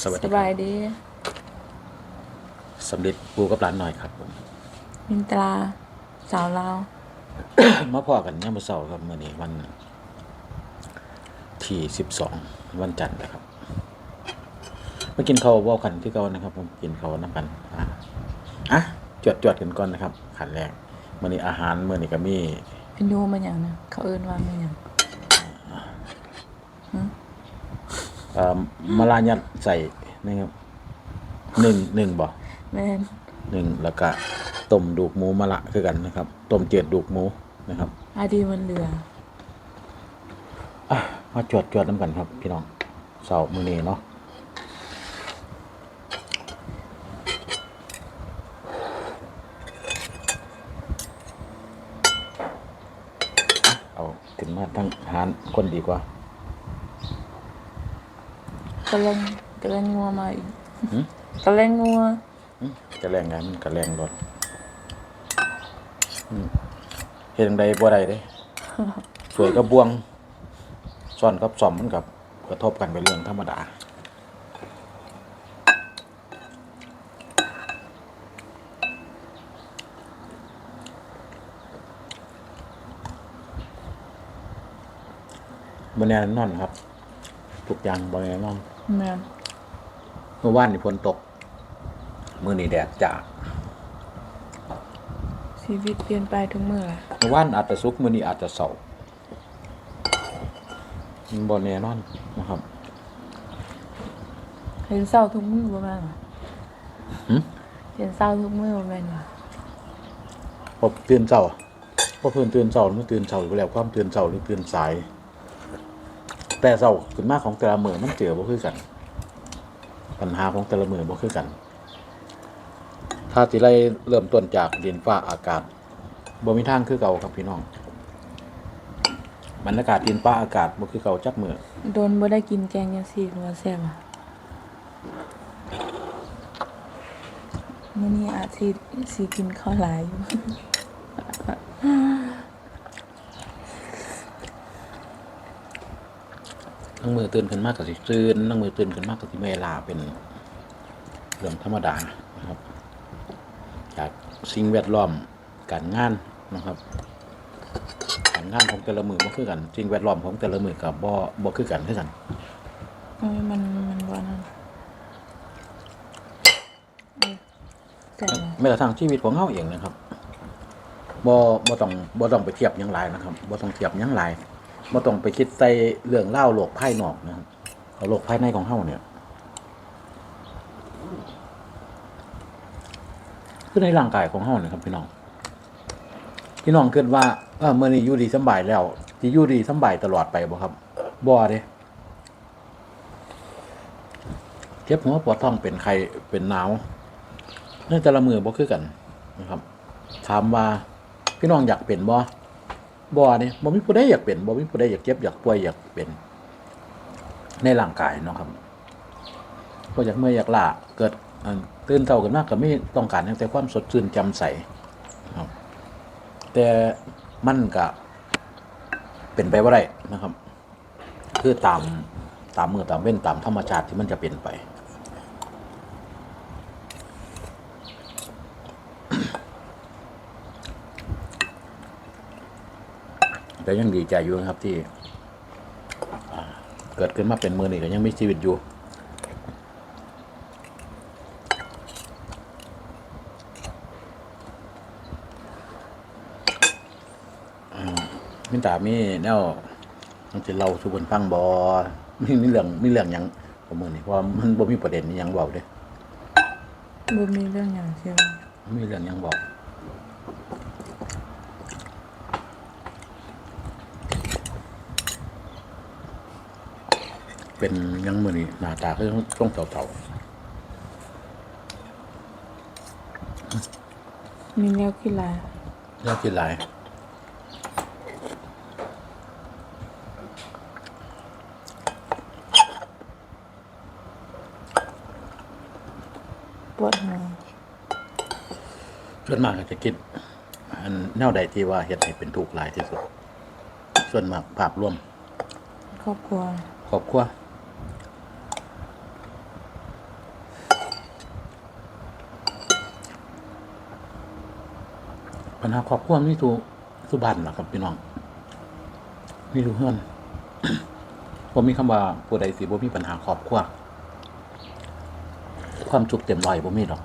สวัสสดีครับายดีสำเร็จปูกับร้านหน่อยครับผม มินตราสาวลาวมาพอกันยามมื้อเช้าครับมื้อนี้วันที่12วันจันทร์นะครับมากินข้าวเว้ากันที่เก่านะครับ ผมกินข้าวนำกันอะอะจวดจวดๆกันก่อนนะครับขั้นแรกมื้อนี้อาหารมื้อนี้ก็มีเป็นดูมันอย่างนะเขาเอิ้นว่ามันอย่าง เอ่อมะลายัดใส่นะครับหนึ่งหนึ่งบ่แม่นหนึ่งแล้วก็ต้มดูกหมูมะละคือกันนะครับต้มเจือดดูกหมูนะครับอาดีมันเหลืออะมาจวดจวดน้ำกันครับ พี่น้องเสาร์มื้อนี้เนาะเอาถึงมาทั้งหารคนดีกว่า กระเลงกระเลงงัวมาอีกหืมกระเลงงัวอืมจะแรงไงมันก็แรงรถอืมเฮ็ดจังใดบ่ได้เด้ สวยกับบวงซ่อนกับซ่อมมันกับกระทบกันเป็นเรื่องธรรมดา บนแน่นอนครับ ทุกอย่างบนแน่นอน แม่นเมื่อวานนี่ฝนตก มื้อนี้แดดจ้าชีวิตเปลี่ยนไปทุกเมื่อเมื่อวานอาจจะสุกร์มื้อนี้อาจจะเสาร์มันบ่แน่นอนนะครับ เห็นเศร้าทุกมื้อบ่แม่นบ่หึ เห็นเศร้าทุกมื้อบ่แม่นบ่พอตื่นเช้าพอเพิ่นตื่นเช้ามันตื่นเช้าอยู่แล้วความตื่นเช้าหรือตื่นสาย แต่เช้าขึ้นมาของแต่ละมื้อมันเจอบ่คือกัน ปัญหาของแต่ละมื้อบ่คือกัน ถ้าสิไล่เริ่มต้นจากดินฟ้าอากาศบ่มีทางคือเก่าครับพี่น้องบรรยากาศดินฟ้าอากาศบ่คือเก่าจักมือโดนบ่ได้กินแกงยังซี่ว่าแซ่บอะมื้อนี้อาจสิสิกินข้าวหลายอยู่ นั่งมือตื่นขึ้นมากกับสิตื่นนั่งมือตื่นขึ้นมากกับสิเมลาเป็นเรื่องธรรมดานะครับ จากสิ่งแวดล้อมการงานนะครับการงานของแต่ละมือบ่คือกันสิ่งแวดล้อมของแต่ละมือกับบ่บ่คือกันคือกันโอ้ยมันมันบ่นั่นเออแซ่บว่ะแม้กระทั่งชีวิตของเฮาเองนะครับบ่บ่ต้องบ่ต้องไปเทียบหยังหลายนะครับบ่ต้องเทียบหยังหลาย บ่ต้องไปคิดใส่เรื่องเล่าโลกภายนอกนะครับเอาโลกภายในของเฮาเนี่ยคือในร่างกายของเฮาเนี่ยครับพี่น้องพี่น้องคิดว่าเออมื้อนี้อยู่ดีสบายแล้วสิอยู่ดีสบายตลอดไปบ่ครับบ่เด้เจ็บหัวปวดท้องเป็นไข้เป็นหนาวในแต่ละมือบ่คือกันนะครับ ถามว่าพี่น้องอยากเป็นบ่ บ่เด้บ่มีผู้ใดอยากเป็นบ่มีผู้ใดอยากเจ็บอยากป่วยอยากเป็น ในร่างกายเนาะครับก็อยากเมื่อยอยากลาเกิดตื่นเช้าขึ้นมาก็ไม่ต้องการแต่ความสดชื่นจ่มใสแต่มันก็เป็นไปว่าได้นะครับ คือตามตามมือตามเว้นตามธรรมชาติที่มันจะเป็นไป แต่ยังดีใจอยู่นะครับที่อ่าเกิดขึ้นมาเป็นมือนี่ก็ยังมีชีวิตอยู่มินตามีแนวมันจะเล่าสู่เพิ่นฟังบ่มีมีเรื่องมีเรื่องหยังผมมื้อนี้เพราะว่ามันบ่มีประเด็นอิหยังเว้าเด้บ่มีเรื่องหยังเชียวมีเรื่องหยังบอก เป็นหยังมื้อนี้หน้าตาคือช่วงเฒ่ามีแนวคิดหลายๆแล้วกินหลายปวดหัวส่วนมากก็จะคิดอันแนวใดที่ว่าเฮ็ดให้เป็นทุกข์หลายที่สุด ส่วนมากภาพรวม ครอบครัว ครอบครัว ปัญหาครอบครัวมีทุสุบันล่ะครับพี่น้องมีทุเฮือนผมมีคำว่าผู้ใดสิบ่มีปัญหาครอบครัวความสุขเต็มร้อยบ่มีหรอก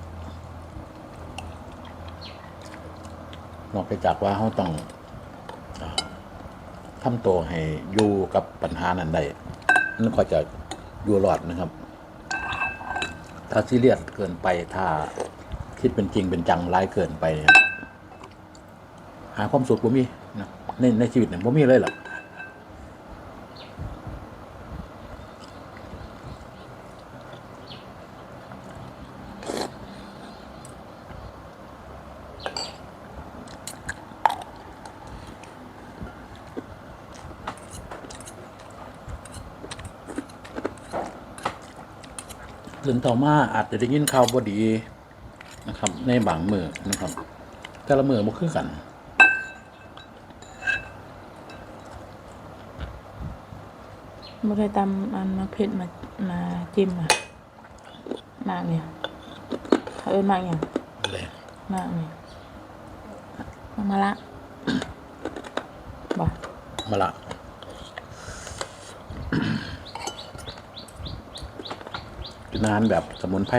นอกไปจากว่าเขาต้องอ่าทำตัวให้อยู่กับปัญหานั้นได้นั่นก็จะอยู่รอดนะครับ ถ้าซีเรียสเกินไปถ้าคิดเป็นจริงเป็นจังร้ายเกินไปเนี่ย หาความสุขบ่มีนะในในชีวิตเนี่ยบ่มีเลยหรอกเรื่องต่อมาอาจจะได้ยินข่าวบดีนะครับ ในบางมือนะครับ แต่ละมือมันคือกัน บ่ได้ตำอันมาเผ็ดมามาจิ้มอะมากเนี่ยเขาเอิ้นมากหยังเลยมากเนี่ยมากมาละบ่มาละเป็นอาหารแบบสมุนไพร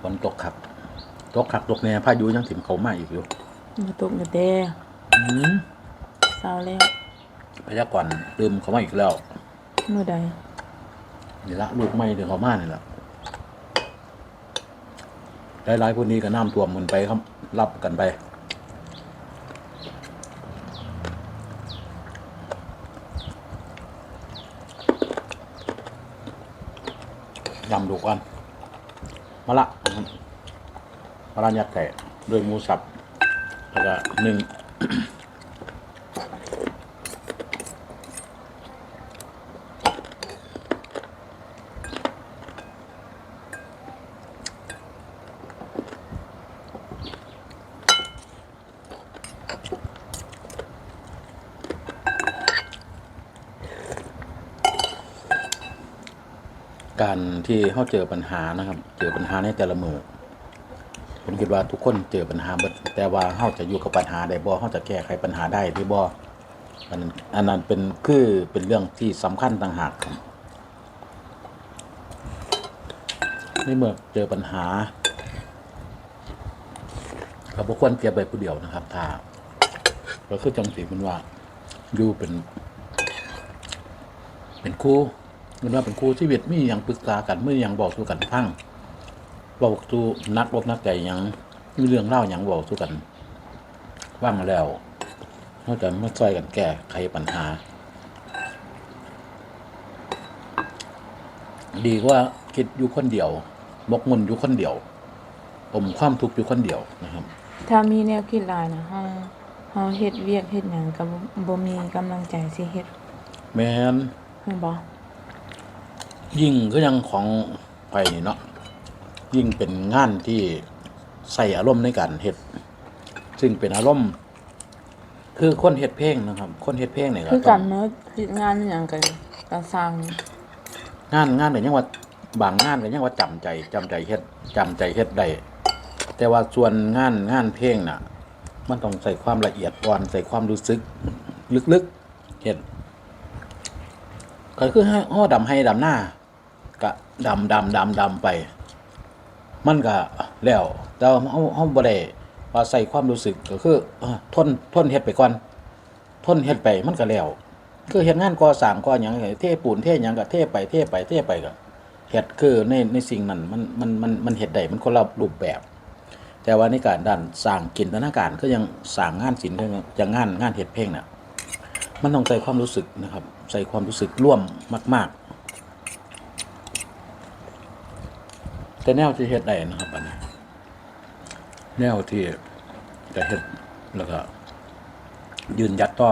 ฝนตกขับ ตกขับตกแน่พายุยังถิ่มเขามาอีกอยู่มาตกกระแดอืมเศร้าแล้วพยากรณ์ลืมเขามาอีกแล้วมื้อใดนี่ละลูกไม่เดือดเขามานี่ละหลายๆพวกนี้ก็น้ำท่วมกันไปครับรับกันไปยำดูก่อนมาละ มาละยัดไก่ด้วยหมูสับแล้วก็หนึ่งการที่เขาเจอปัญหานะครับ เจอปัญหาในแต่ละมือ ผมคิดว่าทุกคนเจอปัญหาเบิดแต่ว่าเขาจะอยู่กับปัญหาได้บ่เขาจะแก้ไขปัญหาได้หรือบ่อันนั้นอันนั้นเป็นคือเป็นเรื่องที่สำคัญต่างหากครับในเมื่อเจอปัญหาเราบุควรเก็บไว้ผู้เดียวนะครับ ถ้าก็คือจังสีมันว่าอยู่เป็น เป็นครูมันว่าเป็นครูชีวิตมีอย่างปรึกษากันมื่ออย่างบอกสู่กันฟัง บอกสู่นักบอกนักใจหยังมีเรื่องเล่าอย่างบอกสู่กัน ว่างแล้วเขาจะมาช่วยกันแก้ไขปัญหา ดีกว่าคิดอยู่คนเดียวบกมุ่นอยู่คนเดียว อมความทุกข์อยู่คนเดียวนะครับ ถ้ามีแนวคิดหลายนะเฮาเฮาเฮ็ดเวียกเฮ็ดหยังก็บ่บ่มีกำลังใจสิเฮ็ดแมนแม่นบ่ยิ่งก็ยังของไปนี่เนาะ ยิ่งเป็นงานที่ใส่อารมณ์ในการเฮ็ดซึ่งเป็นอารมณ์ คือคนเฮ็ดเพลงนะครับ คนเฮ็ดเพลงเนี่ยคือต้กัอนงเนาะเฮ็ดงานอหยังกันก็สร้างงานงานเนี่ยยังว่าบางงานก็ยังว่าจำใจจำใจเฮ็ดจำใจเฮ็ดได้แต่ว่าส่วนงานงานเพลงน่ะ มันต้องใส่ความละเอียดอ่อนใส่ความรู้สึก ลึกๆเฮ็ดก็คือให้อ้อดำให้ดำหน้าก็ดำดำดำดำไป มันก็แล้วแต่ว่าเฮาเฮาบ่ได้ว่าใส่ความรู้สึกก็คือทนทนเฮ็ดไปก่อนทนเฮ็ดไปมันก็แล้วคือเฮ็ดงานก่อสร้างก่อหยังเทปูนเทหยังก็เทไปเทไปเทไปก็เฮ็ดคือในในสิ่งนั้นมันมันมันมันเฮ็ดได้มันคนละรูปแบบ แต่ว่าในการด้านสร้างจินตนาการก็ยังสร้างงานศิลป์ก็ยังงงานงานเฮ็ดเพลงน่ะมันต้องใส่ความรู้สึกนะครับ ใส่ความรู้สึกร่วมมาก ๆ แต่แนวที่เฮ็ดได้นะครับอันนี้แนวที่จะเฮ็ดแล้วก็ยืนยัดต่อ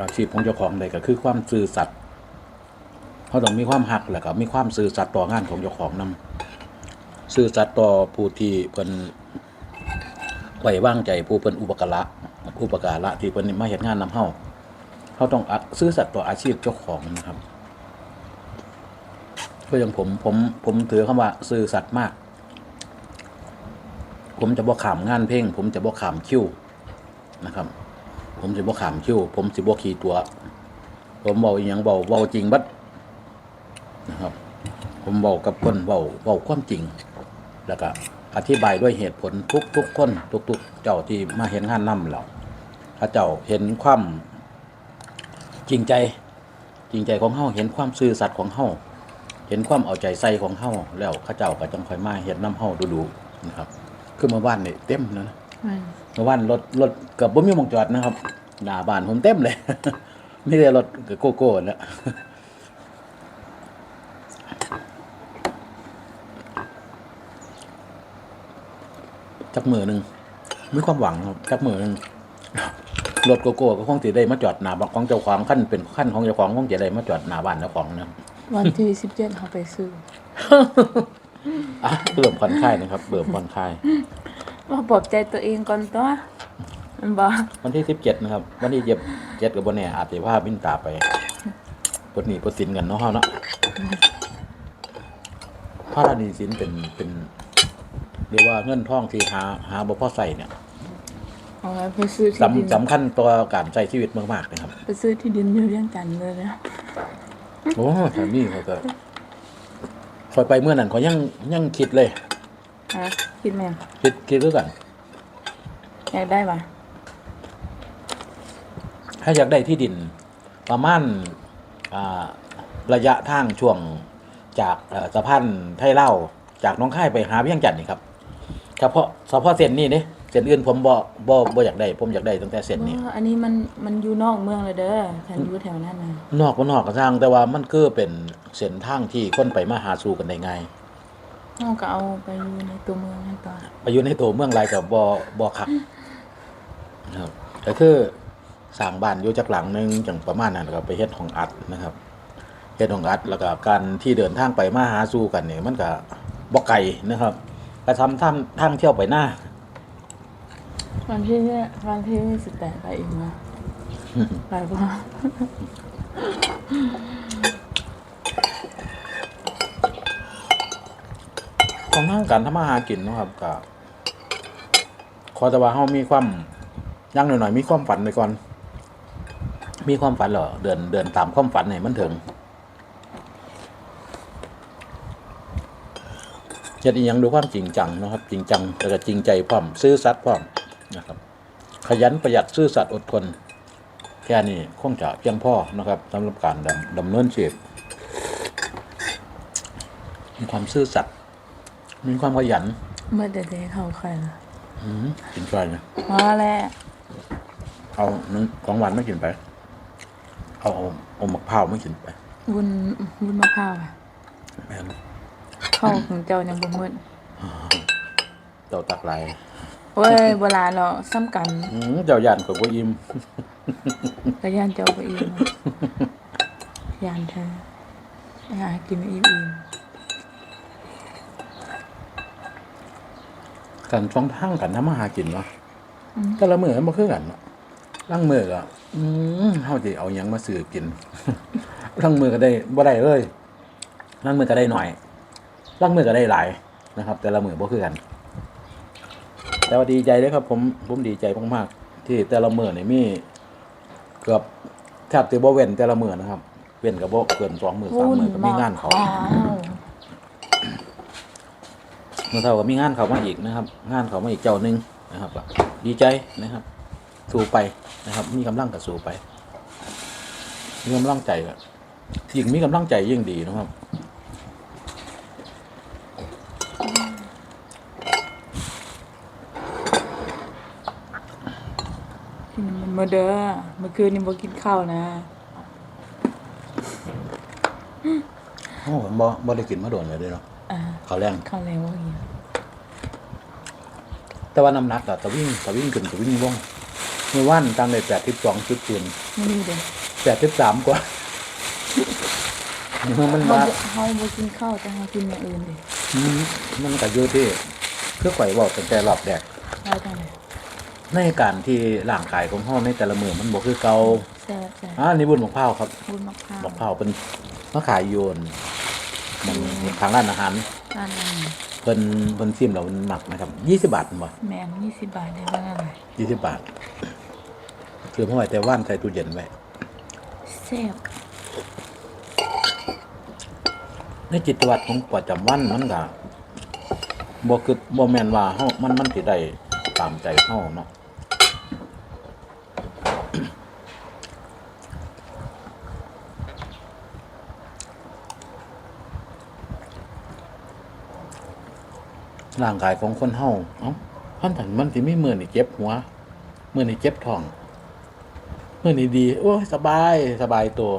อาชีพของเจ้าของได้ก็คือความซื่อสัตย์เขาต้องมีความหักแล้วก็มีความซื่อสัตย์ต่องานของเจ้าของนํซื่อสัตย์ต่อผู้ที่เพิ่นไว้วางใจผู้เพิ่นอุปการะอุปการะที่เพิ่นมาเฮ็ดงานนํเฮาเขาต้องซื่อสัตย์ต่ออาชีพเจ้าของนะครับ ก็อย่างผมผมผมถือคำว่าซื่อสัตย์มาก ผมจะบ่ขามงานเพลงผมจะบ่ขามคิ้วนะครับ ผมจะบ่ขามคิ้วผมสิบ่ขี่ตัว ผมเบาอย่างเบาเบาจริงบัดนะครับ ผมเบากับคนเบาเบาความจริง แล้วก็อธิบายด้วยเหตุผลทุกทุกๆคนทุกทุกๆเจ้าที่มาเห็นงานนำเราถ้าเจ้าเห็นความจริงใจจริงใจของเฮาเห็นความซื่อสัตย์ของเฮา เห็นความเอาใจใส่ของเฮาแล้วเข้าเจ้าก็จังค่อยมาเห็นน้ำเฮาดูๆนะครับคือเมาบ้านนี่เต็มนะอืมเมื่อวานรถรถเกือบบ่มีหมองจอดนะครับหน้าบ้านผมเต็มเลยไม่ได้รถโกโก้แล้วจักมือหนึ่งมีความหวังครับจักมือหนึ่งรถโกโก้ก็คงสิได้มาจอดหน้าบ้านของเจ้าของขั้นเป็นขั้นของเจ้าของคงจะได้มาจอดหน้าบ้านเจ้าของนะครับ วันที่สิบเจ็ดเขาไปซื้ออะเริ่มผ่อนคลายนะครับเริ่มผ่อนคลายว่าปลอบใจตัวเองก่อนตัวมันบอกวันที่สิบเจ็ดนะครับ วันที่เจ็บเจ็ดกับบนเนี่ยอาจจะพาบินตาไปปลดหนี้ปลดสินกันเนาะเฮาเนาะพระราณีสินเป็นเป็นเรียกว่าเงินทองที่หาหาบ่พอใส่เนี่ยเอาไว้ไปซื้อที่ดินสำสำคัญต่อการใช้ชีวิตมากๆนะครับ ไปซื้อที่ดินอยู่เรื่องจันทน์เลยนะ โอ้แถวนี้เขาก็คอยไปเมื่อนั้นเขายังยังคิดเลย ฮะคิดไหมคิดคิดด้วยกัน อยากได้ปะถ้าอยากได้ที่ดิน ประมาณอ่าระยะทางช่วงจากเอ่อสะพานไทยเล่าวจากหน้องค่ายไปหาเวียงจันทน์นี่ครับเฉพาะเฉพาะเส้นนี้นี่ เส้นอื่นผมบ่บ่บ่อยากได้ ผมอยากได้ตั้งแต่เส้นนี้ เอออันนี้มันมันอยู่นอกเมืองเลยเด้อฉันอยู่แถวนั้นนะนอกก็นอกก็ทาง แต่ว่ามันคือเป็นเส้นทางที่คนไปมาหาสู่กันได้ง่ายเราก็เอาไปอยู่ในตัวเมืองนั่นต่อไปอยู่ในตัวเมืองไรกับบ่บ่คักนะครับก็คือสร้างบ้านอยู่จักหลังหนึงจังประมาณนั้นแล้วก็ไปเฮ็ดห้องอัดนะครับเฮ็ดห้องอัดแล้วก็การที่เดินทางไปมาหาสู่กันนี่มันก็บ่ไกลนะครับก็ทำทางทางเที่ยวไปหน้า วันที่เนี่ยวันที่สิบแปดไปอีกนะไปปะของทางการทำมาหากินเนาะครับก็ขอแต่ว่าเฮามีความอยังหน่อยๆมีความฝันไปก่อน มีความฝันเหรอเดินเดินตามความฝันให้มันถึงเฮ็ดอีหยังด้วยความจริงจังเนาะครับ จริงจังแล้วก็จริงใจพร้อม ซื่อสัตย์พร้อม นะครับ ขยันประหยัดซื่อสัตย์อดทน แค่นี้คงจะเพียงพอนะครับสำหรับการดำดำเนินชีวิตมีความซื่อสัตย์มีความขยันเมื่อเด็กๆเขาใครล่ะอืมกินช่วยนะมาแล้วเอานึงของหวานไม่กินไปเอาเอาเอามะพร้าวไม่กินไปวุ้นวุ้นมะพร้าวอะแม่นเข้าของเจ้ายังบ่หมดเจ้าตักลาย เว้ยโบราณเนาะซ้ำกันอืมเจ้าย่านกับว่าอิ่มกระยานเจ้าไปอีกเนาะยานเธอไปหากินอีกอีกกันช่องทางกันทำมาหากินเนาะแต่ละมือมันบ่คือกันเนาะล่างมือก็อืมเฮาสิเอาหยังมาซื้อกินล่างมือก็ได้บ่ได้เลยล่างมือก็ได้หน่อยล่างมือก็ได้หลายนะครับ แต่ละมือบ่คือกัน แต่ว่าดีใจเลยครับ ผมผมดีใจมากๆที่แต่ละมือนี่มีเกือบแทบจะบ่เว้นแต่ละมือนะครับ เว้นกับบ่เกินสองมือสามมือก็มีงานเขาว้าวเมื่อเท่ากับมีงานเขามาอีกนะครับ งานเขามาอีกเจ้าหนึ่งนะครับก็ดีใจนะครับ สู้ไปนะครับ มีกำลังกับสู้ไปมีกำลังใจก็ยิ่งมีกำลังใจยิ่งดีนะครับ มันมาเด้อเมื่อคืนนี้บ่กินข้าวนะโอ้ผมบ่บ่ได้กินมาโดนเลยเด้อเนาะอ่าข้าวแรง ข้าวแรงบ่กินแต่ว่าน้ำหนักอะตะวิ่งตะวิ่งขึ้นตะวิ่งลงเมื่อวานตั้งได้แปดสิบสองจุดเปลี่ยนไม่มีเด้อแปดสิบสามกว่ามันเฮามาบ่เฮาบ่กินข้าวแต่เฮากินอย่างอื่นเด้อืมมันก็อยู่ที่คือข่อยบอกตั้งแต่รอบแรกได้จังได๋ ในการที่ร่างกายของเฮาในแต่ละมือมันบ่คือเก่าแซ่บแซ่บอ่านี่บุญมะพร้าวครับบุญมะพร้าวมะพร้าวเป็นมะขายโยนมันทางร้านอาหารอันนั้นเพิ่นเพิ่นซิมแล้วมันหมักนะครับยี่สิบบาทบ่แมนยี่สิบบาทได้บ้างอะไรยี่สิบบาทคือเมื่อไหร่แต่ว่านใส่ตู้เย็นไว้แซ่บในจิตวัตรของประจำวันมันก็บ่คือบ่แม่นว่าเฮามันมันสิได้ตามใจเฮาเนาะ ร่างกายของคนเฮาเอ้าพันถันมันสิมีมื้อนี่เจ็บหัวมื้อนี่เจ็บท้องมื้อนี่ดีโอ้ยสบายสบายตัว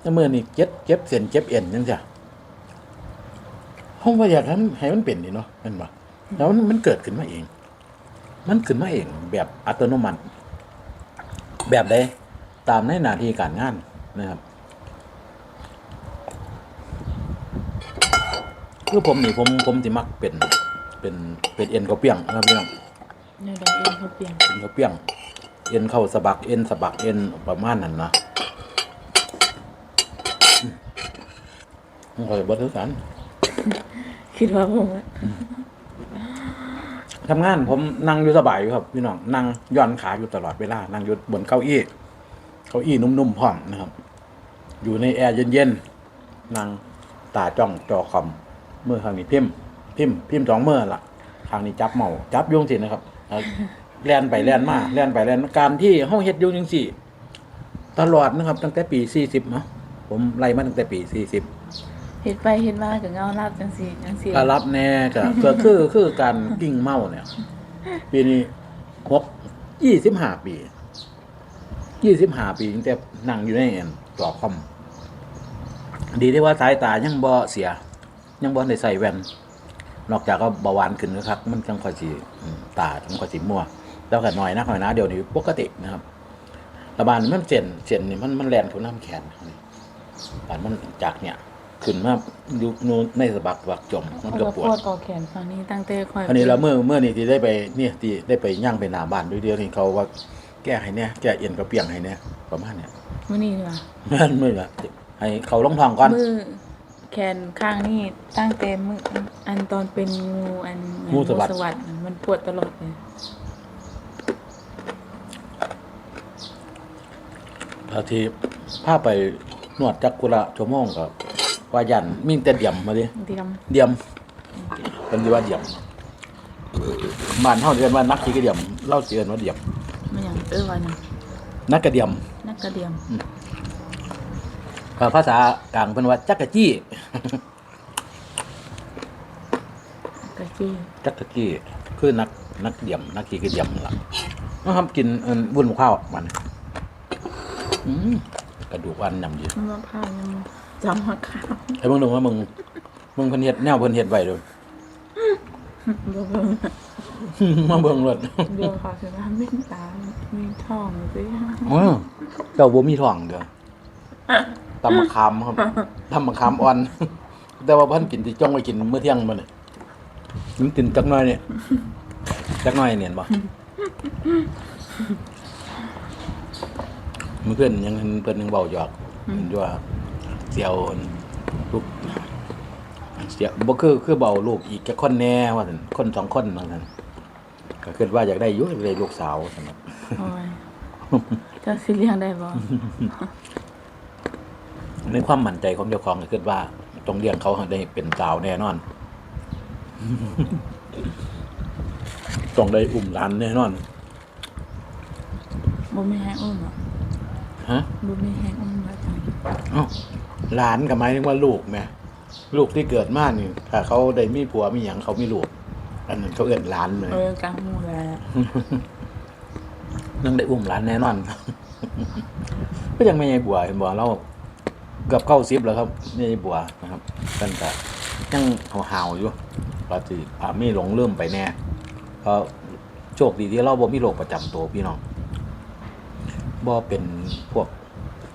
แต่มื้อนี่เจ็บเจ็บเส้นเจ็บเอ็นจังซี่ห้องว่าอยากให้นให้มันเป็นนี่เนาะมันบ่แล้วมันมันเกิดขึ้นมาเอง มันขึ้นมาเอง แบบอัตโนมัติ แบบใดตามในหน้าที่การงานนะครับคือผมนี่ผมผมสิมักเป็น เป็นเป็นเอ็นกระเปียงนะครับพี่น้องเนื้อดองเองเขาเปลี่ยนเอ็นกระเปียง เอ็นเข้าสะบักเอ็นสะบักเอ็นประมาณนั้นนะอืมมันก็บ่ถือกันคิดว่าผมอะทำงานผมนั่งอยู่สบายอยู่ครับพี่น้องนั่งย่อนขาอยู่ตลอดเวลานั่งอยู่บนเก้าอี้เก้าอี้นุ่มๆพร้อมนะครับ อยู่ในแอร์เย็นๆนั่งตาจ้องจอคอมมือข้างนี้พิมพ์ พิมพ์พิมพ์สองมือละข้างนี้จับเมาจับอยุ่จังสินะครับเอาแล่นไปแล่นมาแล่นไปแล่นมาการที่ห้องเฮ็ดอยุ่จังสิตลอดนะครับ ตั้งแต่ปีสี่สิบเนาะผมไล่มาตั้งแต่ปีสี่สิบเห็ดไปเห็ดมากับเงาลาบจังสีจังสีก็รับแน่ก็ก็คือคือการกิ้งเมาเนี่ย ปีนี้หกยี่สิบห้าปียี่สิบห้าปีตั้งแต่นั่งอยู่ในแอนจอคอมดีที่ว่าสายตายังบ่เสีย ยังบ่ได้ใส่แว่น นอกจากก็เบาหวานขึ้นนะครับมันจังค่อยสิอืมตาจังค่อยสิมัวแล้วก็หน่อยนะหน่อยนะเดี๋ยวนี้ปกตินะครับระบาดมันเส้นเส้นนี่มันมันแลนเข้าน้ำแขนบานมันจากเนี่ยขึ้นมาอยู่นูนในสะบักบักจมมันก็ก็ปปววดดต่อแขนฝั่งนี้ตั้งแต่คอยอันนี้เราเมื่อเมื่อนี่ที่ได้ไปเนี่ยที่ได้ไปย่างไปหนาบ้านด้วยเดียวนี่เขาว่าแก้ให้เนี่ยแก้เอ็นกระเปียงให้เนี่ยประมาณเนี่ยมื่อนี้เหรอนั่นมือละให้เขาลงทองก่อนมือ แขนข้างนี่ตั้งแต่มืออันตอนเป็นงูอันเหอนงูสวัสดิ์สวัสดิ์มันปวดตลอดเลยบางทีพาไปนวดจักกุระชั่วโมงก็ว่ายันมิ่งแต่เดี่ยมมาดิเตรียมเดี่ยมเป็นที่ว่าเดี่ยมบ้านเฮาเรียนว่านักขี่กระเดี่ยมเล่าเรียนว่าเดี่ยมมาอย่างเออวันน่ะนักกระเดี่ยมนักกระเดียม ภาษากลางเป็นว่าจักกะจี้ กระจี้จักกะจี้คือนักนักเดี่ยมนักขี่กระเดี่ยมนั่นล่ะนะครับกินเอิ่นบุญข้าวมันอืมกระดูกอันยำดีมะพร้าวยังจำมะขามไอ้มึงดูว่ามึงมึงเพิ่นเฮ็ดแนวเพิ่นเฮ็ดไว้เด้อบ่เบิ่งมาเบิ่งรถเดี๋ยวค่ะคือน้ำเป็นตามีท้องสิอ๋อเจ้าบ่มีท้องเด้อ ตำมะขามครับตำมะขามอ่อน แต่ว่าเพิ่นกินที่จ้องไว้กินมื้อเที่ยงมื้อนี่มันกินจักหน่อยเนี่ยจักหน่อยเนี่ยเห็นบ่เมื่อคืนยังเห็นเพิ่นยังเว้าหยอกเห็นว่าเสียวลูกเสียบ่คือคือเบาลูกอีกแค่คนแน่ว่าซั่นคนสองคนว่าซั่นก็คิดว่าอยากได้อยู่อยากได้ลูกสาวซั่นน่ะโอ้ยเจ้าสิเลี้ยงได้บ่ ในความมั่นใจของเจ้าของก็คิดว่าต้องเลี้ยงเขาให้ได้เป็นสาวแน่นอน ต้องได้อุ้มหลานแน่นอนบ่มีแฮงอุ้มหรอกฮะบ่มีแฮงอุ้มแล้วจังเอ้าหลานกับหมายถึงว่าลูกไหมลูกที่เกิดมานี่ถ้าเขาได้มีผัวมีหยังเขามีลูกอันนั้นเขาเอื้อนหลานเลยเออกลางหมู่แล้วนั่งได้อุ้มหลานแน่นอนก็ยังไม่ใช่บัวเห็นบัวเรา เกือบเก้าสิบแล้วครับไม่ใช่บัวนะครับตั้งแต่ยังห่าวๆอยู่ปฏิอามีหลงเริ่มไปแน่เพราะโชคดีที่เราบ่มีโรคประจำตัวพี่น้องบ่เป็นพวก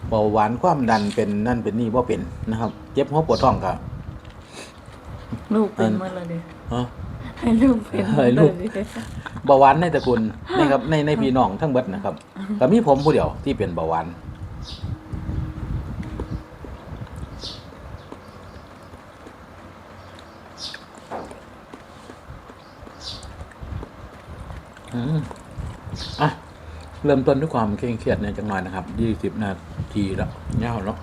เบาหวานความดันเป็นนั่นเป็นนี่บ่เป็นนะครับเจ็บหัวปวดท้องก็ลูกเป็นอันหมดเลยดิฮะให้ลูกเป็นหมดให้เลลูยกดิเบาหวานในตระกูลนะครับในในพี่น้องทั้งเบิดนะครับก็มีผมผู้เดียวที่เป็นเบาหวาน อืมอะ เริ่มต้นด้วยความเคร่งเครียดเนี่ยจังหน่อยนะครับยี่สิบนาทีแล้วเงาเนาะ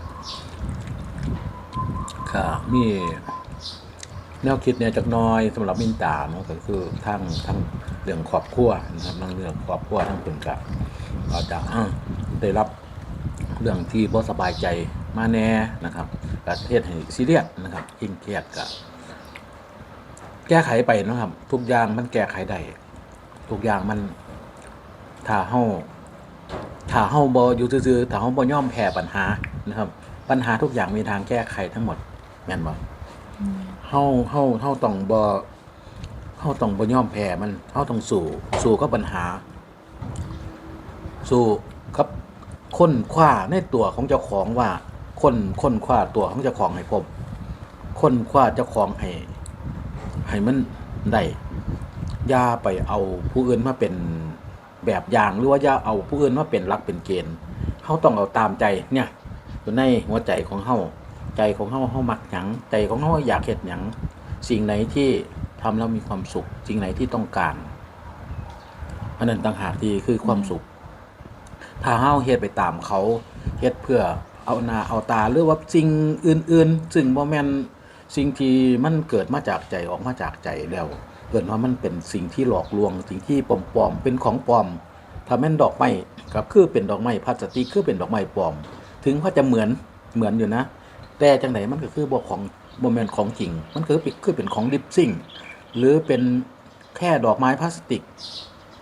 ค่ะมีแนวคิดเนี่ยจักหน้อยสำหรับมินตาเนาะก็คือทั้งทั้งเรื่องครอบครัวนะครับทั้งเรื่องครอบครัวทั้งเป็นกับอาจะได้รับเรื่องที่บ่สบายใจมาแน่นะครับประเทศให้ซีเรียสนะครับเคร่งเครียดกับแก้ไขไปนะครับ ทุกอย่างมันแก้ไขได้ทุกอย่างมันถ้าเฮา ถ้าเฮาบ่อยู่ซื่อๆถ้าเฮาบ่ยอมแพ้ปัญหานะครับ ปัญหาทุกอย่างมีทางแก้ไขทั้งหมดแม่นบ่เฮาเฮาเฮาต้องบ่เฮาต้องบ่ยอมแพ้มันเฮาต้องสู้สู้กับปัญหา สู้กับค้นคว้าในตัวของเจ้าของว่าคนค้นคว้าตัวของเจ้าของให้พบค้นคว้าเจ้าของให้ให้มันได้อย่าไปเอาผู้อื่นมาเป็น แบบอย่างหรือว่าอย่าเอาผู้อื่นมาเป็นหลักเป็นเกณฑ์เขาต้องเอาตามใจเนี่ยอยู่ในหัวใจของเขาใจของเขาเขามักหยังใจของเขาอยากเห็ดหยังสิ่งไหนที่ทำแล้วมีความสุข สิ่งไหนที่ต้องการอันนั้นต่างหากที่คือความสุข ถ้าเฮาเฮ็ดไปตามเขาเฮ็ดเพื่อเอาหน้าเอาตาหรือว่าสิ่งอื่น ๆ ซึ่งบ่แม่นสิ่งที่มันเกิดมาจากใจออกมาจากใจแล้ว เกิดว่ามันเป็นสิ่งที่หลอกลวง สิ่งที่ปลอมๆเป็นของปลอมถ้าแม่นดอกไม้กับคือเป็นดอกไม้พลาสติกคือเป็นดอกไม้ปลอม ถึงว่าจะเหมือนเหมือนอยู่นะ แต่จังไหนมันก็คือบ่ของบ่แม่นของจริง มันคือเป็นคือเป็นของดิบซิ่งหรือเป็นแค่ดอกไม้พลาสติก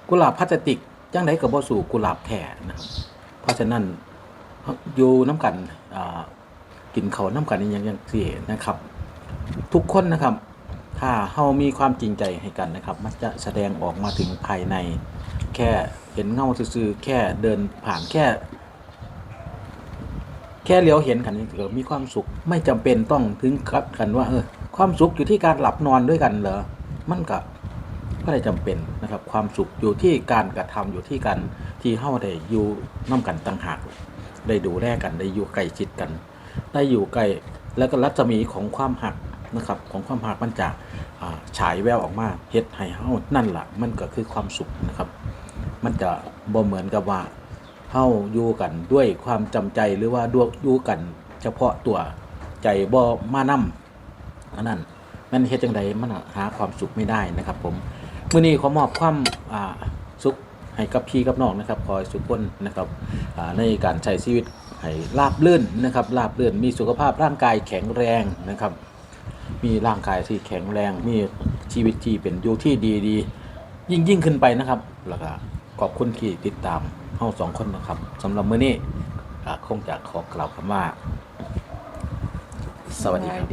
กุหลาบพลาสติกจังไดก็บ่สู่กุหลาบแท้นะครับเพราะฉะนั้นอยู่น้ำกันกินเขาน้ำกันอย่างอย่างสี่นะครับ ทุกคนนะครับ ถ้าเฮามีความจริงใจให้กันนะครับ มันจะแสดงออกมาถึงภายใน แค่เห็นเงาซื่อๆแค่เดินผ่านแค่ แค่เลี้ยวเห็นกันก็มีความสุข ไม่จำเป็นต้องถึงกับกันว่าเออความสุขอยู่ที่การหลับนอนด้วยกันเหรอมันก็ก็ได้จำเป็นนะครับ ความสุขอยู่ที่การกระทำอยู่ที่การที่เฮาได้อยู่น้ากันต่างหากได้ดูแลกันได้อยู่ใกล้ชิดกัน ได้อยู่ใกล้แล้วก็รัศมีของความหัก นะครับของความหักมันจะฉายแววออกมาเฮ็ดให้เฮานั่นล่ะมันก็คือความสุขนะครับ มันจะบ่เหมือนกับว่าเฮาอยู่กันด้วยความจำใจหรือว่าด้วยอยู่กัน เฉพาะตัวใจบ่มานํอันนั้นมันเฮ็ดจังใดมันหาความสุขไม่ได้นะครับ ผมมื้อนี้ขอมอบความอ่าสุขให้กับพี่กับน้องนะครับขอให้สุขคนนะครับอ่าในการใช้ชีวิตให้ราบรื่นนะครับราบรื่นมีสุขภาพร่างกายแข็งแรงนะครับ มีร่างกายที่แข็งแรง มีชีวิตที่เป็นอยู่ที่ดีดีๆยิ่งยิ่งขึ้นไปนะครับแล้วก็ขอบคุณที่ติดตามเฮาสองคนนะครับสำหรับมื้อนี้อ่าคงจะขอกล่าวคำว่า สวัสดีครับ